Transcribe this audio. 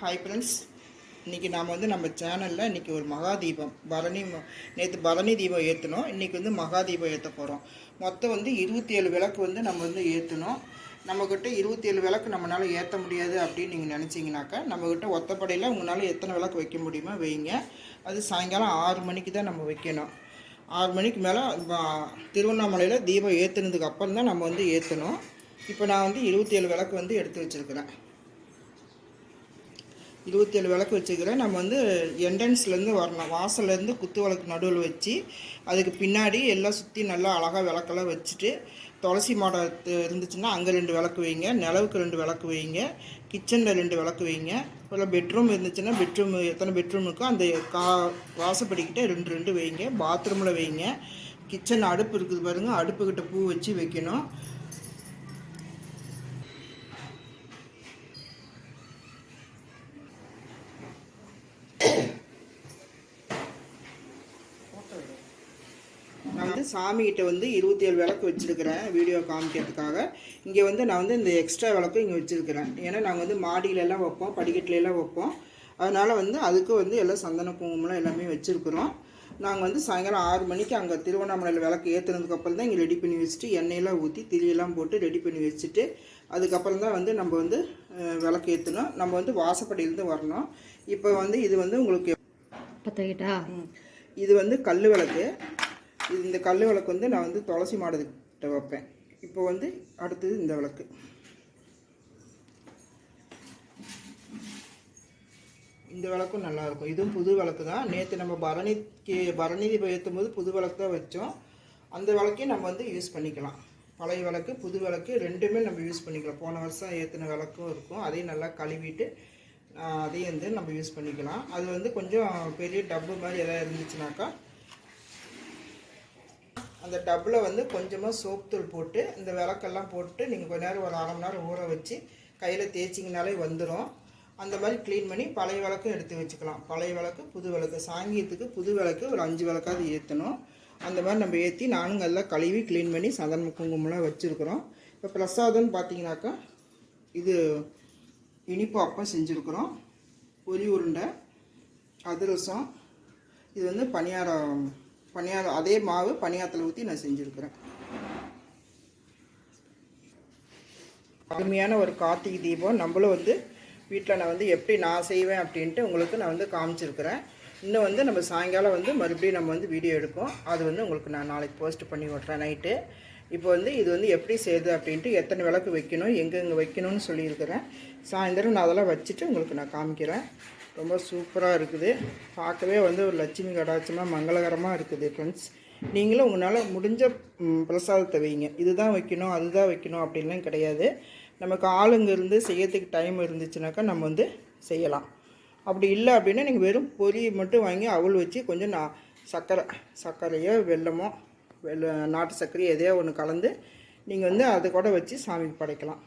Hi friends இன்றைக்கி நாம் வந்து நம்ம சேனலில் இன்றைக்கி ஒரு மகா தீபம் பரணி நேற்று பரணி தீபம் ஏற்றினோம் இன்றைக்கி வந்து மகா தீபம் ஏற்ற போகிறோம் மொத்தம் வந்து இருபத்தி ஏழு விளக்கு வந்து நம்ம வந்து ஏற்றணும் நம்மக்கிட்ட இருபத்தி ஏழு விளக்கு நம்மளால் ஏற்ற முடியாது அப்படின்னு நீங்கள் நினச்சிங்கனாக்கா நம்மக்கிட்ட ஒத்தப்படையில் உங்களால் எத்தனை விளக்கு வைக்க முடியுமோ வைங்க. அது சாயங்காலம் ஆறு மணிக்கு தான் நம்ம வைக்கணும். ஆறு மணிக்கு மேலே திருவண்ணாமலையில் தீபம் ஏற்றுனதுக்கு அப்புறம் தான் நம்ம வந்து ஏற்றணும் இப்போ நான் வந்து இருபத்தி ஏழு விளக்கு வந்து எடுத்து வச்சுருக்கிறேன். இருபத்தி ஏழு விளக்கு வச்சுக்கிறேன். நம்ம வந்து என்ட்ரன்ஸ்லேருந்து வரணும். வாசல்லேருந்து குத்து விளக்கு நடுவில் வச்சு அதுக்கு பின்னாடி எல்லாம் சுற்றி நல்லா அழகாக விளக்கெல்லாம் வச்சுட்டு துளசி மாடம் இருந்துச்சுன்னா அங்கே ரெண்டு விளக்கு வைங்க நிலவுக்கு ரெண்டு விளக்கு வைங்க கிச்சனில் ரெண்டு விளக்கு வைங்க. இல்லை பெட்ரூம் இருந்துச்சுன்னா பெட்ரூம் எத்தனை பெட்ரூம் இருக்கோ அந்த கா வாசப்படிக்கிட்ட ரெண்டு ரெண்டு வைங்க. பாத்ரூமில் வைங்க. கிச்சன் அடுப்பு இருக்குது பாருங்கள் அடுப்புக்கிட்ட பூ வச்சு வைக்கணும். வந்து சாமிகிட்ட வந்து இருபத்தி ஏழு விளக்கு வச்சுருக்கிறேன் வீடியோ காமிக்கிறதுக்காக. இங்கே வந்து நான் வந்து இந்த எக்ஸ்ட்ரா விளக்கும் இங்கே வச்சுருக்கிறேன். ஏன்னா நாங்கள் வந்து மாடியில எல்லாம் வைப்போம் படிக்கட்டுல எல்லாம் வைப்போம். அதனால் வந்து அதுக்கு வந்து எல்லாம் சந்தன குங்குமம்லாம் எல்லாமே வச்சுருக்குறோம். நாங்கள் வந்து சாயங்காலம் ஆறு மணிக்கு அங்கே திருவண்ணாமலையில் விளக்கு ஏற்றுனதுக்கப்புறம் தான் இங்கே ரெடி பண்ணி வச்சுட்டு எண்ணெயெல்லாம் ஊற்றி திரியெல்லாம் போட்டு ரெடி பண்ணி வச்சுட்டு அதுக்கப்புறம் தான் வந்து நம்ம வந்து விளக்கு ஏற்றணும் நம்ம வந்து வாசப்படியிலேருந்து வரணும். இப்போ வந்து இது வந்து உங்களுக்கு பத்தகிட்டா ம். இது வந்து கல் விளக்கு. இந்த கல் விளக்கு வந்து நான் வந்து துளசி மாடத்துக்கிட்ட வைப்பேன். இப்போ வந்து அடுத்தது இந்த விளக்கு. இந்த விளக்கும் நல்லாயிருக்கும் இதுவும் புது விளக்கு தான். நேற்று நம்ம பரணிக்கு பரணி தீபம் ஏற்றும் போது புது விளக்கு தான் வச்சோம். அந்த விளக்கையும் நம்ம வந்து யூஸ் பண்ணிக்கலாம். பழைய விளக்கு புது விளக்கு ரெண்டுமே நம்ம யூஸ் பண்ணிக்கலாம். போன வருஷம் ஏற்றின விளக்கும் இருக்கும். அதையும் நல்லா கழுவிட்டு அதையும் வந்து நம்ம யூஸ் பண்ணிக்கலாம். அது வந்து கொஞ்சம் பெரிய டப்பு மாதிரி எதாவது இருந்துச்சுனாக்கா அந்த டப்பில் வந்து கொஞ்சமாக சோப்புத்தூள் தூள் போட்டு இந்த விளக்கெல்லாம் போட்டு நீங்கள் கொஞ்ச நேரம் ஒரு அரை மணி நேரம் ஊற வச்சு கையில் தேய்ச்சிங்கனாலே வந்துடும் அந்த மாதிரி க்ளீன் பண்ணி பழைய விளக்கும் எடுத்து வச்சுக்கலாம். பழைய விளக்கு புது விளக்கு. சாங்கியத்துக்கு புது விளக்கு ஒரு அஞ்சு விளக்காவது ஏற்றணும் அந்த மாதிரி நம்ம ஏற்றி நானும் எல்லாம் கழுவி க்ளீன் பண்ணி சந்தன குங்குமம்லாம் வச்சுருக்குறோம். இப்போ பிரசாதம்னு பார்த்தீங்கன்னாக்கா இது இனிப்பு அப்பம் செஞ்சுருக்குறோம். பொரி உருண்டை அதிரசம் இது வந்து பணியாரம் பணியாரம் அதே மாவு பணியாரத்தில் ஊற்றி நான் செஞ்சுருக்கிறேன். அருமையான ஒரு கார்த்திகை தீபம். நம்மளும் வந்து வீட்டில் நான் வந்து எப்படி நான் செய்வேன் அப்படின்ட்டு உங்களுக்கு நான் வந்து காமிச்சிருக்கிறேன். இன்னும் வந்து நம்ம சாயங்காலம் வந்து மறுபடியும் நம்ம வந்து வீடியோ எடுப்போம். அது வந்து உங்களுக்கு நான் நாளைக்கு போஸ்ட் பண்ணி விட்றேன் நைட்டு. இப்போ வந்து இது வந்து எப்படி செய்யுது அப்படின்ட்டு எத்தனை விளக்கு வைக்கணும் எங்கெங்கே வைக்கணும்னு சொல்லியிருக்கிறேன். சாயந்தரம் நான் அதெல்லாம் வச்சுட்டு உங்களுக்கு நான் காமிக்கிறேன். ரொம்ப சூப்பராக இருக்குது. பார்க்கவே வந்து ஒரு லட்சுமி கடாட்சமாக மங்களகரமாக இருக்குது ஃப்ரெண்ட்ஸ் நீங்களும் உங்களால் முடிஞ்ச பிரசாதத்தை வைங்க. இதுதான் வைக்கணும் அதுதான் வைக்கணும் அப்படின்லாம் கிடையாது. நமக்கு ஆளுங்க இருந்து செய்யறதுக்கு டைம் இருந்துச்சுனாக்கா நம்ம வந்து செய்யலாம். அப்படி இல்லை அப்படின்னா நீங்கள் வெறும் பொரிய மட்டும் வாங்கி அவள் வச்சு கொஞ்சம் நான் சர்க்கரை சர்க்கரையோ வெல்லமோ வெள்ள நாட்டு சர்க்கரையோ எதையோ ஒன்று கலந்து நீங்கள் வந்து அதை கூட வச்சு சாமிக்கு படைக்கலாம்.